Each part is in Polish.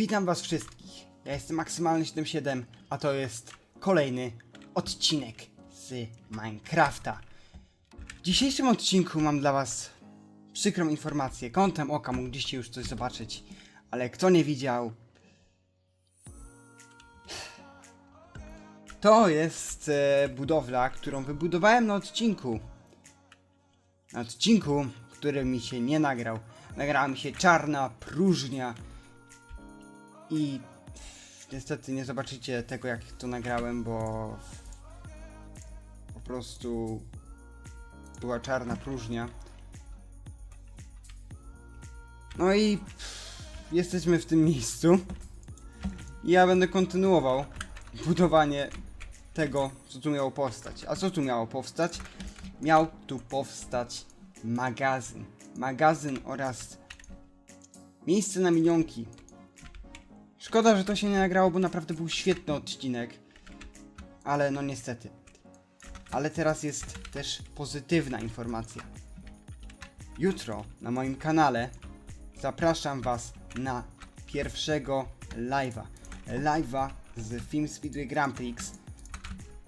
Witam was wszystkich. Ja jestem Maksymalny77, a to jest kolejny odcinek z Minecrafta. W dzisiejszym odcinku mam dla was przykrą informację. Kątem oka mogliście już coś zobaczyć, ale kto nie widział... To jest e, budowla, którą wybudowałem na odcinku. Na odcinku, który mi się nie nagrał. Nagrała mi się czarna próżnia i niestety nie zobaczycie tego jak to nagrałem, bo po prostu była czarna próżnia. No i jesteśmy w tym miejscu. Ja będę kontynuował budowanie tego, co tu miało powstać. A co tu miało powstać? Miał tu powstać magazyn. Magazyn oraz miejsce na minionki. Szkoda, że to się nie nagrało, bo naprawdę był świetny odcinek. Ale no niestety. Ale teraz jest też pozytywna informacja. Jutro na moim kanale zapraszam Was na pierwszego live'a. Live'a z Film Speedway Grand Prix,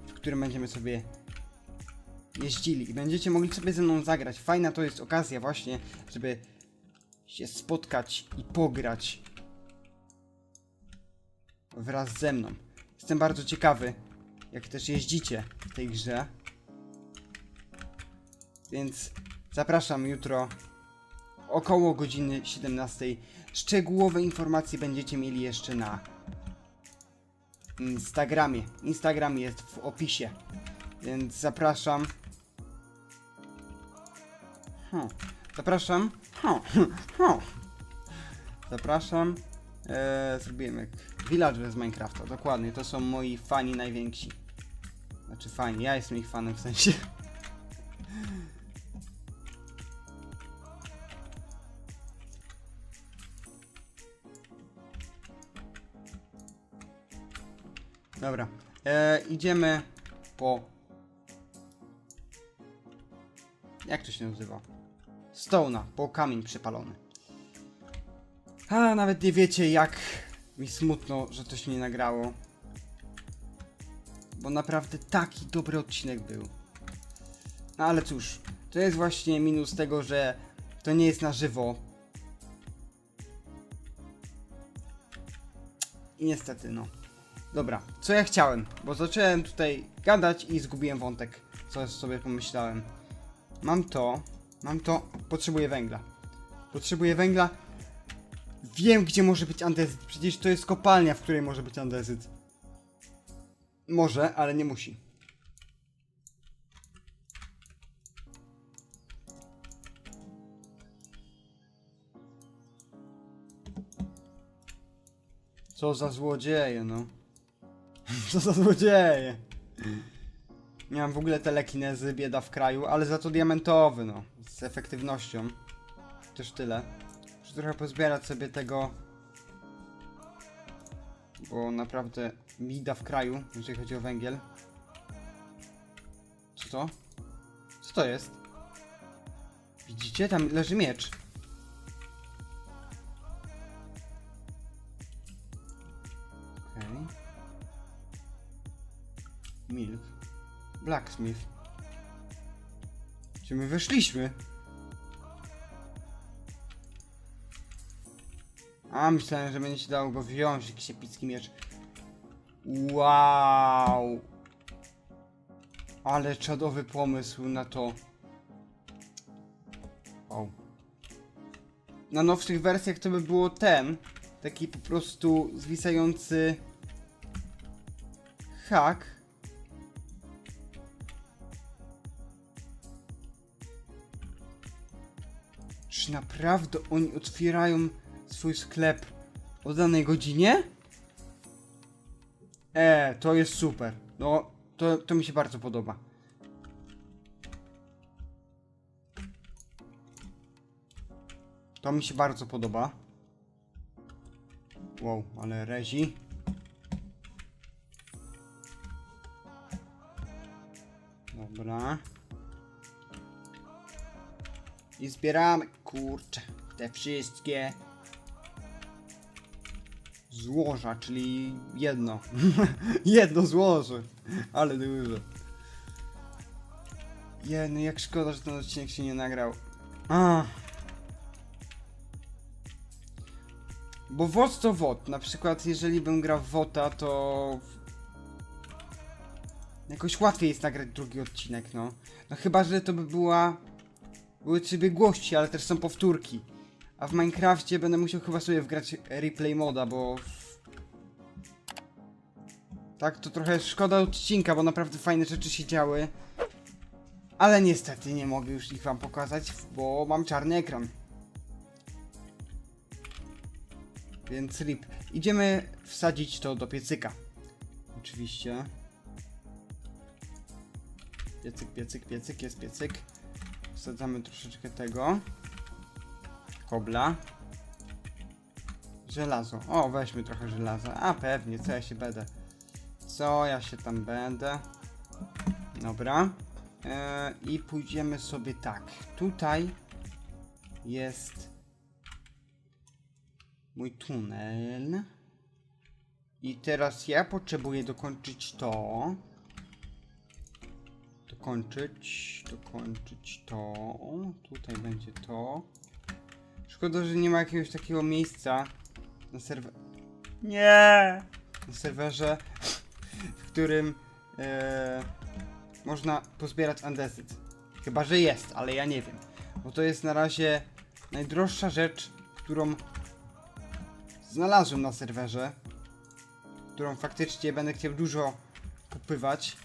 w którym będziemy sobie jeździli i będziecie mogli sobie ze mną zagrać. Fajna to jest okazja właśnie, żeby się spotkać i pograć wraz ze mną. Jestem bardzo ciekawy, jak też jeździcie w tej grze. Więc zapraszam jutro około godziny 17. Szczegółowe informacje będziecie mieli jeszcze na Instagramie. Instagram jest w opisie. Więc zapraszam. Hmm. Zapraszam. Hmm. Hmm. Zapraszam. Eee, jak villager z Minecrafta. Dokładnie, to są moi fani najwięksi. Znaczy fani, ja jestem ich fanem w sensie. Dobra, eee, idziemy po... Jak to się nazywa? Stone'a, po kamień przypalony. A nawet nie wiecie jak mi smutno, że to się nie nagrało. Bo naprawdę taki dobry odcinek był. No ale cóż, to jest właśnie minus tego, że to nie jest na żywo. I niestety, no. Dobra, co ja chciałem? Bo zacząłem tutaj gadać i zgubiłem wątek, co sobie pomyślałem. Mam to, mam to, potrzebuję węgla. Potrzebuję węgla. Wiem, gdzie może być andezyt. Przecież to jest kopalnia, w której może być andezyt. Może, ale nie musi. Co za złodzieje, no. Co za złodzieje. Mam w ogóle telekinezy, bieda w kraju, ale za to diamentowy, no. Z efektywnością. Też tyle. Muszę trochę pozbierać sobie tego. Bo naprawdę bida w kraju, jeżeli chodzi o węgiel. Co to? Co to jest? Widzicie? Tam leży miecz. Okej. Milk. Blacksmith. Czy my weszliśmy? A, myślałem, że będzie się dało go wziąć, jakiś epicki miecz. Wow! Ale czadowy pomysł na to. Wow. Na nowszych wersjach to by było ten, taki po prostu zwisający hak. Czy naprawdę oni otwierają swój sklep o danej godzinie? E, to jest super. No, to, to mi się bardzo podoba. To mi się bardzo podoba. Wow, ale rezi. Dobra. I zbieramy, kurczę, te wszystkie złoża, czyli jedno. jedno złoże. Ale duże. Jedno, jak szkoda, że ten odcinek się nie nagrał. A. Bo WOT to WOT. Na przykład, jeżeli bym grał w WOTA, to. Jakoś łatwiej jest nagrać drugi odcinek, no. No chyba, że to by była. Były trzy biegłości, ale też są powtórki. A w Minecrafcie będę musiał chyba sobie wgrać replay moda, bo. Tak, to trochę szkoda odcinka, bo naprawdę fajne rzeczy się działy. Ale niestety nie mogę już ich wam pokazać, bo mam czarny ekran. Więc rip. Idziemy wsadzić to do piecyka. Oczywiście. Piecyk, piecyk, piecyk, jest piecyk. Wsadzamy troszeczkę tego. Kobla. Żelazo. O, weźmy trochę żelaza. A pewnie, co ja się będę. Co ja się tam będę. Dobra. E, I pójdziemy sobie tak. Tutaj jest mój tunel. I teraz ja potrzebuję dokończyć to. Dokończyć, dokończyć to. Tutaj będzie to. Szkoda, że nie ma jakiegoś takiego miejsca na serwerze. Nie! Na serwerze, w którym e, można pozbierać andesyt. Chyba, że jest, ale ja nie wiem. Bo to jest na razie najdroższa rzecz, którą znalazłem na serwerze. Którą faktycznie będę chciał dużo kupywać.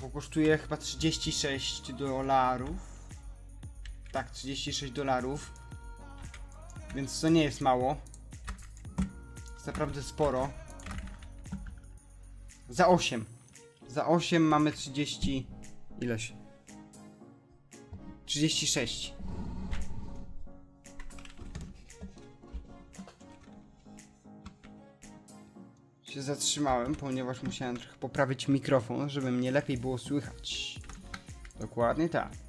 Bo kosztuje chyba 36 dolarów. Tak, 36 dolarów. Więc to nie jest mało. Jest naprawdę sporo. Za 8. Za 8 mamy 30. Ileś? 36. Się zatrzymałem, ponieważ musiałem trochę poprawić mikrofon, żeby mnie lepiej było słychać. Dokładnie tak.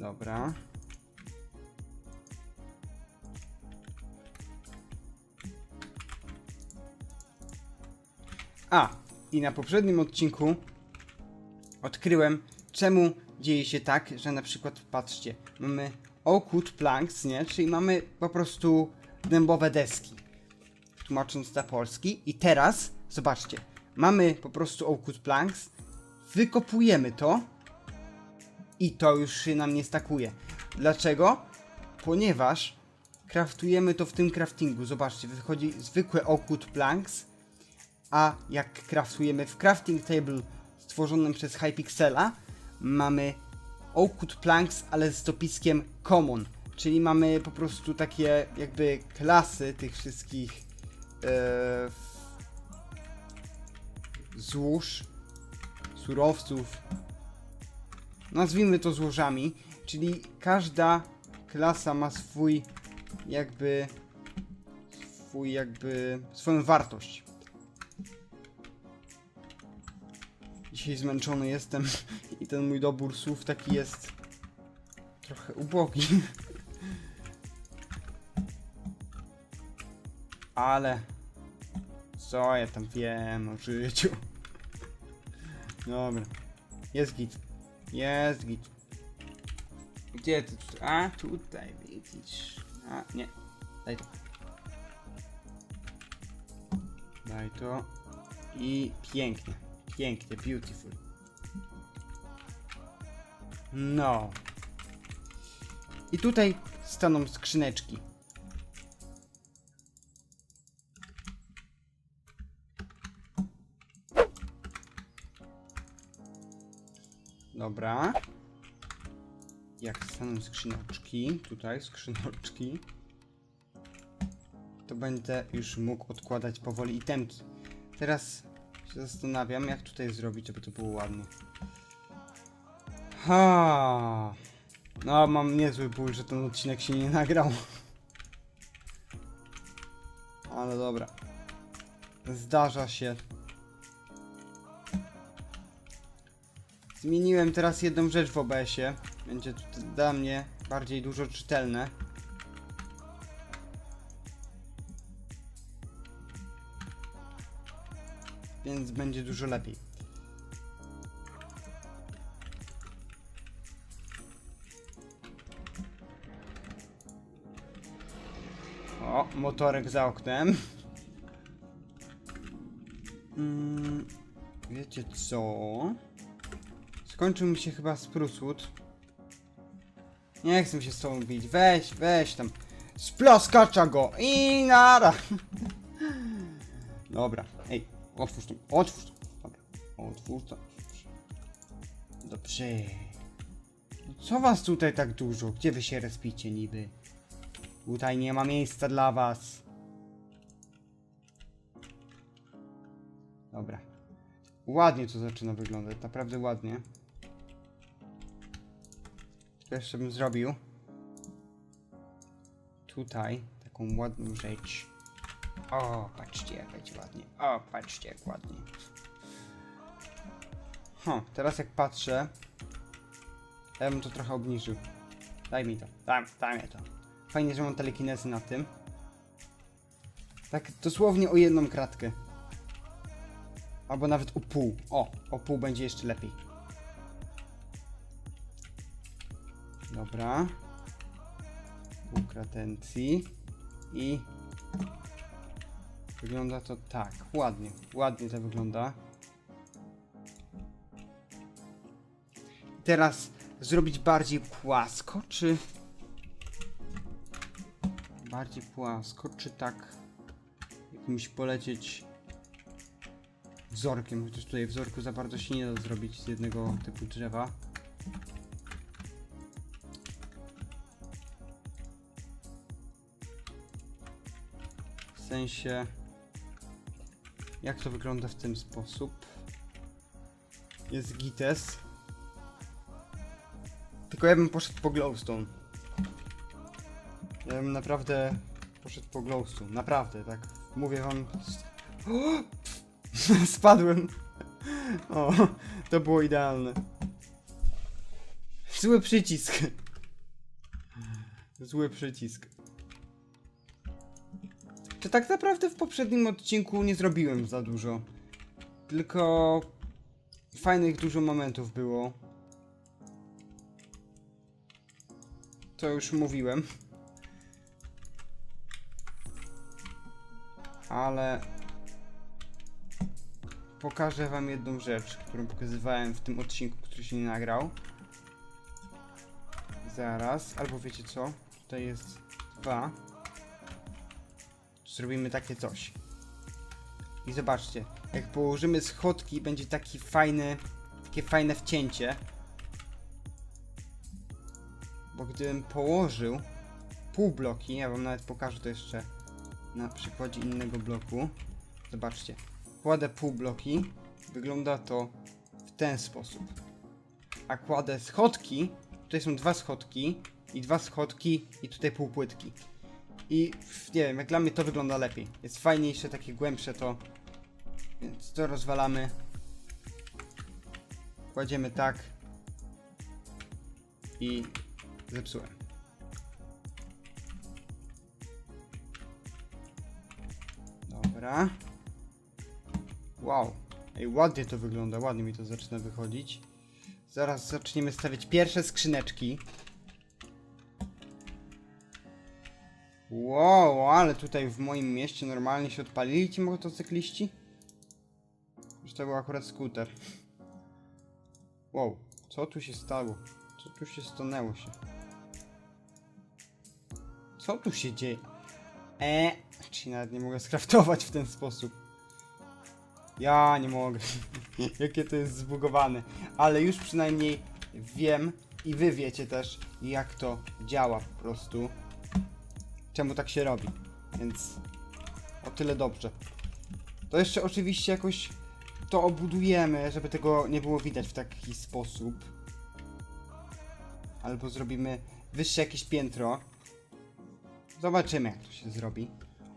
Dobra. A, i na poprzednim odcinku odkryłem, czemu dzieje się tak, że na przykład, patrzcie, mamy oakwood planks, nie? Czyli mamy po prostu dębowe deski, tłumacząc na polski. I teraz, zobaczcie, mamy po prostu oakwood planks, wykopujemy to i to już się nam nie stakuje. Dlaczego? Ponieważ kraftujemy to w tym craftingu. Zobaczcie, wychodzi zwykłe oakwood planks, a jak kraftujemy w crafting table stworzonym przez Hypixela, mamy oakwood planks, ale z dopiskiem common. Czyli mamy po prostu takie jakby klasy tych wszystkich e, złóż, surowców. Nazwijmy to złożami, czyli każda klasa ma swój jakby swój jakby swoją wartość. Dzisiaj zmęczony jestem i ten mój dobór słów taki jest trochę ubogi. Ale co ja tam wiem o życiu. Dobra. Jest git. Jest git. Gdzie ty? A, tutaj widzisz. A, nie. Daj to. Daj to. I pięknie. Pięknie, beautiful. No. I tutaj staną skrzyneczki. Dobra. Jak staną skrzyneczki, tutaj skrzyneczki, to będę już mógł odkładać powoli itemki. Teraz się zastanawiam, jak tutaj zrobić, żeby to było ładnie. Ha. No, mam niezły ból, że ten odcinek się nie nagrał. Ale dobra. Zdarza się. Zmieniłem teraz jedną rzecz w OBS-ie. Będzie to dla mnie bardziej dużo czytelne. Więc będzie dużo lepiej. O, motorek za oknem. Mm, wiecie co? Skończył mi się chyba sprusłód. Nie chcę się z tobą bić. Weź, weź tam. Splaskacza go i nara. Dobra, ej, otwórz to, otwórz to. Dobra, otwórz to. Dobrze. No Co was tutaj tak dużo? Gdzie wy się respicie niby? Tutaj nie ma miejsca dla was. Dobra. Ładnie to zaczyna wyglądać, naprawdę ładnie. Jeszcze bym zrobił tutaj taką ładną rzecz. O, patrzcie jak będzie ładnie. O, patrzcie jak ładnie. Ho, teraz jak patrzę, ja bym to trochę obniżył. Daj mi to, daj, daj mi to. Fajnie, że mam telekinezy na tym. Tak dosłownie o jedną kratkę. Albo nawet o pół. O, o pół będzie jeszcze lepiej. Dobra. Pół kratencji. I wygląda to tak. Ładnie. Ładnie to wygląda. Teraz zrobić bardziej płasko, czy... Bardziej płasko, czy tak jakimś polecieć wzorkiem, chociaż tutaj wzorku za bardzo się nie da zrobić z jednego typu drzewa. Sensie, jak to wygląda w ten sposób? Jest gites. Tylko ja bym poszedł po glowstone. Ja bym naprawdę poszedł po glowstone. Naprawdę, tak. Mówię wam. Spadłem. O, to było idealne. Zły przycisk. Zły przycisk. Czy tak naprawdę w poprzednim odcinku nie zrobiłem za dużo? Tylko fajnych dużo momentów było. To już mówiłem. Ale pokażę wam jedną rzecz, którą pokazywałem w tym odcinku, który się nie nagrał. Zaraz, albo wiecie co? Tutaj jest dwa. Zrobimy takie coś. I zobaczcie, jak położymy schodki, będzie taki fajny, takie fajne wcięcie. Bo gdybym położył pół bloki, ja wam nawet pokażę to jeszcze na przykładzie innego bloku. Zobaczcie, kładę pół bloki, wygląda to w ten sposób. A kładę schodki, tutaj są dwa schodki i dwa schodki i tutaj pół płytki. I nie wiem, jak dla mnie to wygląda lepiej. Jest fajniejsze, takie głębsze to. Więc to rozwalamy. Kładziemy tak. I zepsułem. Dobra. Wow. Ej, ładnie to wygląda, ładnie mi to zaczyna wychodzić. Zaraz zaczniemy stawiać pierwsze skrzyneczki. Wow, ale tutaj w moim mieście normalnie się odpalili ci motocykliści? Że to był akurat skuter. Wow, co tu się stało? Co tu się stanęło się? Co tu się dzieje? E, czy nawet nie mogę skraftować w ten sposób. Ja nie mogę. Jakie to jest zbugowane. Ale już przynajmniej wiem i wy wiecie też, jak to działa po prostu. Czemu tak się robi. Więc o tyle dobrze. To jeszcze oczywiście jakoś to obudujemy, żeby tego nie było widać w taki sposób. Albo zrobimy wyższe jakieś piętro. Zobaczymy jak to się zrobi.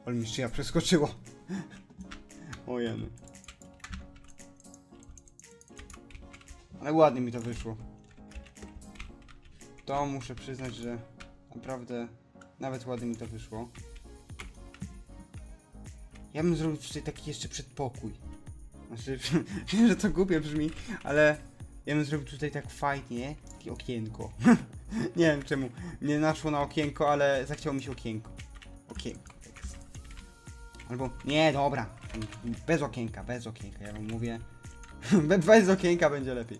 Ale mi szyja przeskoczyło. O jeny. Ale ładnie mi to wyszło. to muszę przyznać, że naprawdę nawet ładnie mi to wyszło. Ja bym zrobił tutaj taki jeszcze przedpokój. Znaczy, wiem, że to głupie brzmi, ale ja bym zrobił tutaj tak fajnie, takie okienko. nie wiem czemu nie naszło na okienko, ale zachciało mi się okienko. Okienko. Albo, nie, dobra, bez okienka, bez okienka, ja wam mówię. Be- bez okienka będzie lepiej.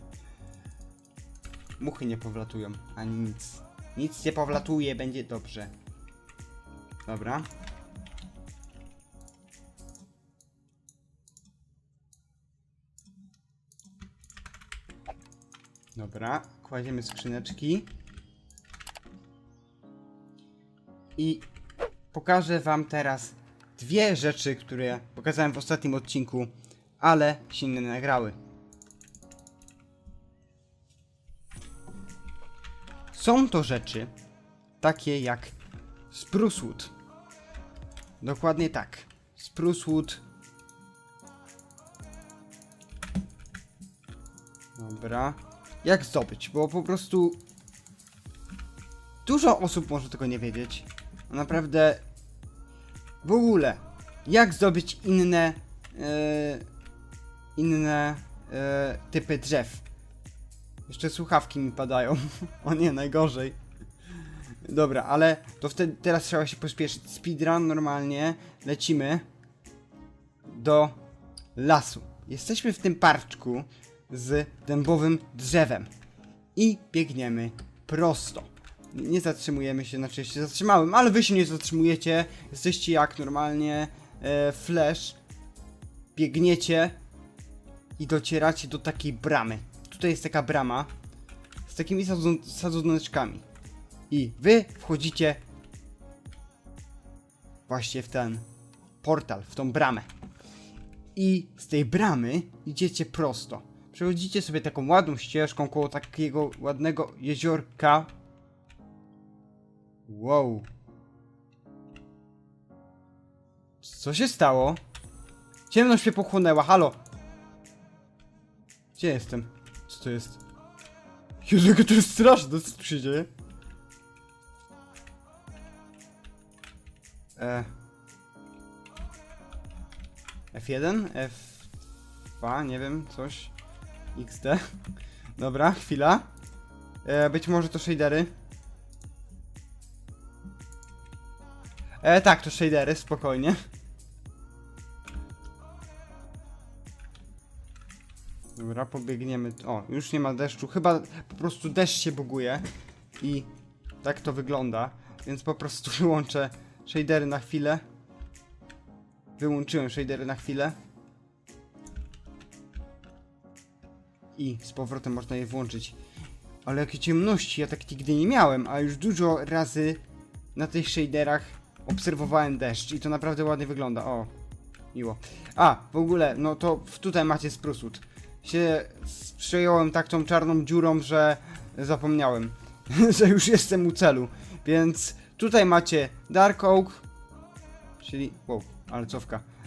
Muchy nie powlatują, ani nic. Nic nie powlatuje, będzie dobrze. Dobra. Dobra, kładziemy skrzyneczki. I pokażę wam teraz dwie rzeczy, które pokazałem w ostatnim odcinku, ale się nie nagrały. Są to rzeczy takie jak Sprucewood. Dokładnie tak. Sprucewood. Dobra. Jak zdobyć? Bo po prostu dużo osób może tego nie wiedzieć. Naprawdę w ogóle jak zdobyć inne e, inne e, typy drzew. Jeszcze słuchawki mi padają. o nie, najgorzej. Dobra, ale to wtedy teraz trzeba się pospieszyć. Speedrun normalnie. Lecimy do lasu. Jesteśmy w tym parczku z dębowym drzewem. I biegniemy prosto. Nie zatrzymujemy się, znaczy się zatrzymałem, ale wy się nie zatrzymujecie. Jesteście jak normalnie e, flash. Biegniecie i docieracie do takiej bramy. Tutaj jest taka brama z takimi sadzon- sadzoneczkami. I wy wchodzicie właśnie w ten portal, w tą bramę. I z tej bramy idziecie prosto. Przechodzicie sobie taką ładną ścieżką koło takiego ładnego jeziorka. Wow. Co się stało? Ciemność mnie pochłonęła, halo! Gdzie jestem? Co to jest? Jezu, to jest straszne, co tu się dzieje? E. F1? F2? Nie wiem, coś. XD. Dobra, chwila. E, być może to shadery. E, tak, to shadery, spokojnie. Dobra, pobiegniemy. O, już nie ma deszczu. Chyba po prostu deszcz się buguje. I tak to wygląda. Więc po prostu wyłączę shadery na chwilę. Wyłączyłem shadery na chwilę. I z powrotem można je włączyć. Ale jakie ciemności, ja tak nigdy nie miałem, a już dużo razy na tych shaderach obserwowałem deszcz i to naprawdę ładnie wygląda. O, miło. A, w ogóle, no to tutaj macie sprusut. Się przejąłem tak tą czarną dziurą, że zapomniałem, że już jestem u celu. Więc tutaj macie Dark Oak, czyli, wow, ale.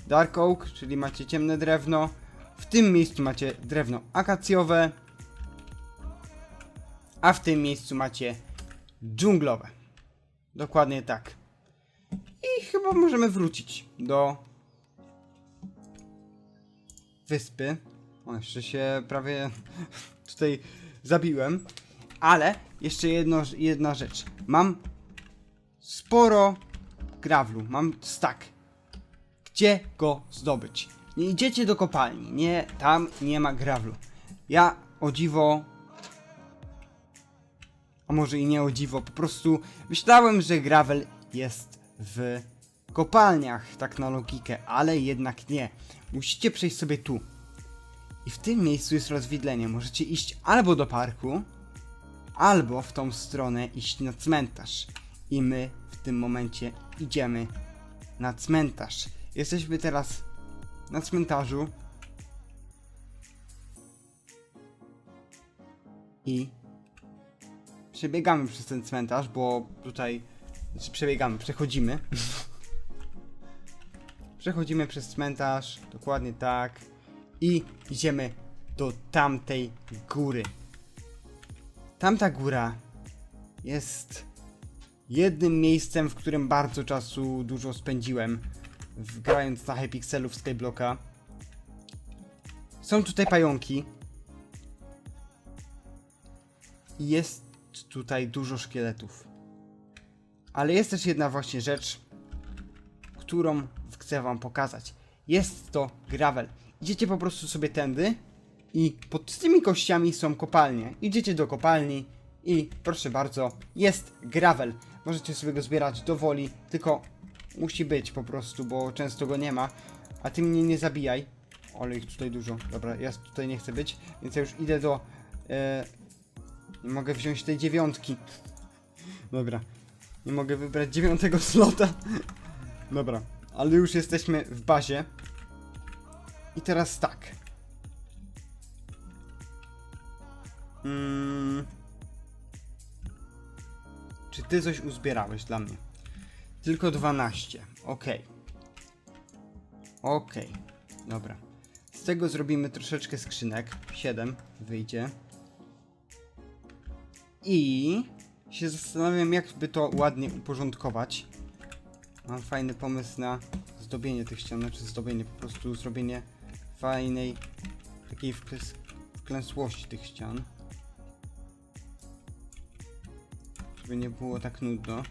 Dark Oak, czyli macie ciemne drewno. W tym miejscu macie drewno akacjowe. A w tym miejscu macie dżunglowe. Dokładnie tak. I chyba możemy wrócić do wyspy. O, jeszcze się prawie tutaj zabiłem. Ale jeszcze jedno, jedna rzecz. Mam sporo grawlu. Mam stack. Gdzie go zdobyć? Nie idziecie do kopalni. Nie, tam nie ma grawlu. Ja o dziwo. A może i nie o dziwo, po prostu myślałem, że gravel jest w kopalniach, tak na logikę, ale jednak nie. Musicie przejść sobie tu. I w tym miejscu jest rozwidlenie. Możecie iść albo do parku, albo w tą stronę iść na cmentarz. I my w tym momencie idziemy na cmentarz. Jesteśmy teraz na cmentarzu. I przebiegamy przez ten cmentarz, bo tutaj. Znaczy przebiegamy, przechodzimy. przechodzimy przez cmentarz, dokładnie tak. I idziemy do tamtej góry. Tamta góra jest jednym miejscem, w którym bardzo czasu dużo spędziłem, grając na Hypixelu w Skyblocka. Są tutaj pająki. Jest tutaj dużo szkieletów. Ale jest też jedna właśnie rzecz, którą chcę wam pokazać. Jest to gravel. Idziecie po prostu sobie tędy i pod tymi kościami są kopalnie. Idziecie do kopalni i proszę bardzo, jest gravel. Możecie sobie go zbierać do woli, tylko musi być po prostu, bo często go nie ma. A ty mnie nie zabijaj. Ale ich tutaj dużo. Dobra, ja tutaj nie chcę być, więc ja już idę do... E, nie mogę wziąć tej dziewiątki. Dobra. Nie mogę wybrać dziewiątego slota. Dobra, ale już jesteśmy w bazie. I teraz tak. Mm. Czy ty coś uzbierałeś dla mnie? Tylko 12. Okej. Okej. Dobra. Z tego zrobimy troszeczkę skrzynek. 7 wyjdzie. I się zastanawiam, jak by to ładnie uporządkować. Mam fajny pomysł na zdobienie tych ścian, znaczy zdobienie, po prostu zrobienie fajnej, takiej wklęs wklęsłości tych ścian. Żeby nie było tak nudno.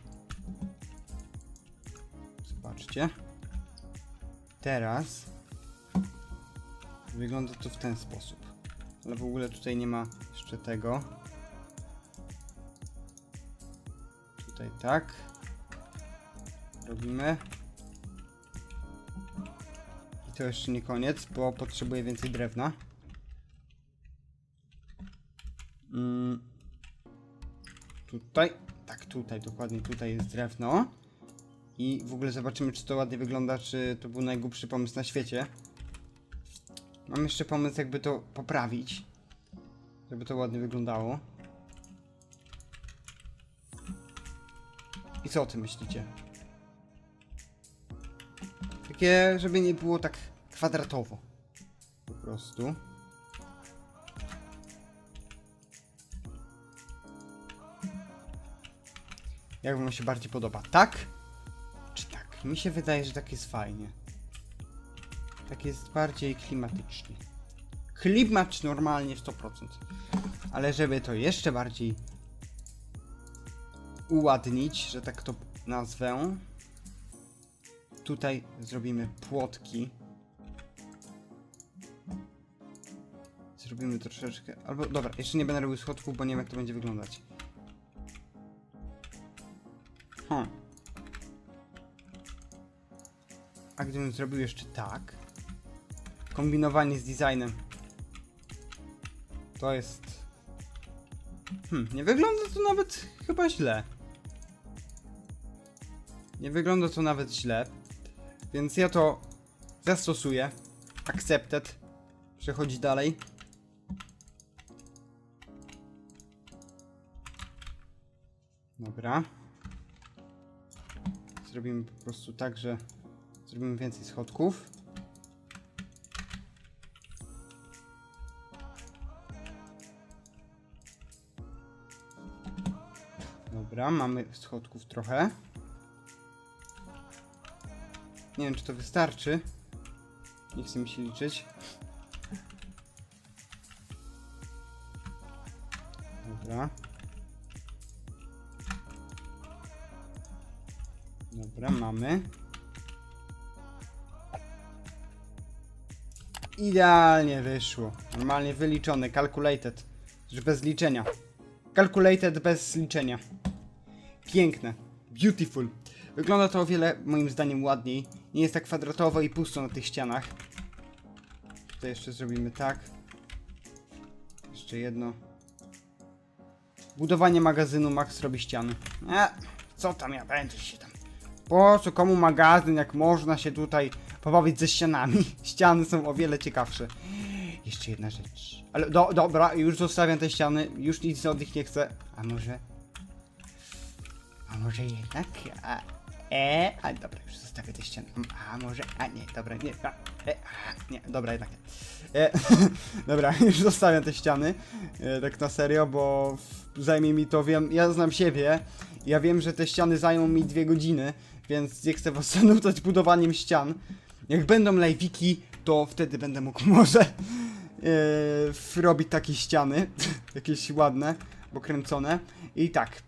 Zobaczcie. Teraz wygląda to w ten sposób. Ale w ogóle tutaj nie ma jeszcze tego. Tutaj tak. Robimy. I to jeszcze nie koniec, bo potrzebuję więcej drewna. Mm. Tutaj. Tutaj, dokładnie tutaj jest drewno. I w ogóle zobaczymy, czy to ładnie wygląda, czy to był najgłupszy pomysł na świecie. Mam jeszcze pomysł, jakby to poprawić. Żeby to ładnie wyglądało. I co o tym myślicie? Takie, żeby nie było tak kwadratowo. Po prostu. Jak wam się bardziej podoba? Tak? Czy tak? Mi się wydaje, że tak jest fajnie. Tak jest bardziej klimatycznie. Klimat normalnie w 100%. Ale żeby to jeszcze bardziej uładnić, że tak to nazwę, tutaj zrobimy płotki. Zrobimy troszeczkę. Albo dobra, jeszcze nie będę robił schodków, bo nie wiem jak to będzie wyglądać. Hmm. A gdybym zrobił jeszcze tak. Kombinowanie z designem. To jest. Hmm, nie wygląda to nawet chyba źle. Nie wygląda to nawet źle. Więc ja to zastosuję. Accepted. Przechodzi dalej. Dobra. Zrobimy po prostu tak, że zrobimy więcej schodków. Dobra, mamy schodków trochę. Nie wiem, czy to wystarczy. Nie chcę mi się liczyć. Dobra. Mamy. Idealnie wyszło. Normalnie wyliczone, calculated. Już bez liczenia. Calculated bez liczenia. Piękne. Beautiful. Wygląda to o wiele, moim zdaniem, ładniej. Nie jest tak kwadratowo i pusto na tych ścianach. Tutaj jeszcze zrobimy tak. Jeszcze jedno. Budowanie magazynu Max robi ściany. E, co tam ja będę się tam. Po co komu magazyn, jak można się tutaj pobawić ze ścianami? Ściany są o wiele ciekawsze. Jeszcze jedna rzecz. Ale do, dobra, już zostawiam te ściany, już nic od nich nie chcę. A może. A może jednak. A, E, a dobra, już zostawię te ściany. Mm, A może, a nie, dobra, nie, a, e, a, nie, dobra, jednak nie. E, dobra, już zostawiam te ściany, e, tak na serio, bo zajmie mi to, wiem, ja znam siebie, ja wiem, że te ściany zajmą mi dwie godziny, więc nie chcę was zanudzać budowaniem ścian. Jak będą lajwiki, to wtedy będę mógł może e, robić takie ściany, jakieś ładne, bo kręcone. I tak,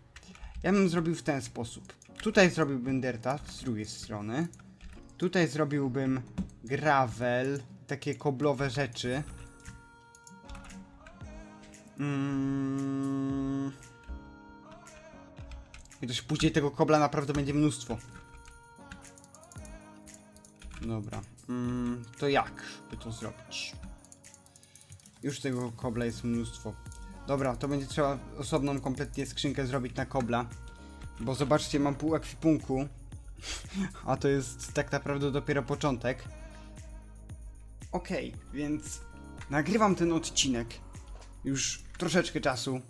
ja bym zrobił w ten sposób. Tutaj zrobiłbym derta z drugiej strony. Tutaj zrobiłbym gravel, takie koblowe rzeczy. Mm. Też później tego kobla naprawdę będzie mnóstwo. Dobra. Mm, to jak by to zrobić? Już tego kobla jest mnóstwo. Dobra, to będzie trzeba osobną kompletnie skrzynkę zrobić na kobla. Bo zobaczcie, mam pół ekwipunku. A to jest tak naprawdę dopiero początek. Okej, więc nagrywam ten odcinek. Już troszeczkę czasu.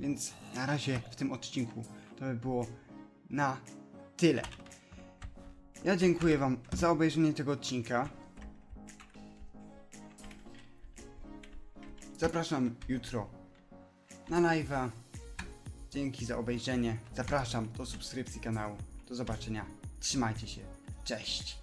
Więc na razie w tym odcinku to by było na tyle. Ja dziękuję Wam za obejrzenie tego odcinka. Zapraszam jutro na live'a. Dzięki za obejrzenie. Zapraszam do subskrypcji kanału. Do zobaczenia. Trzymajcie się. Cześć.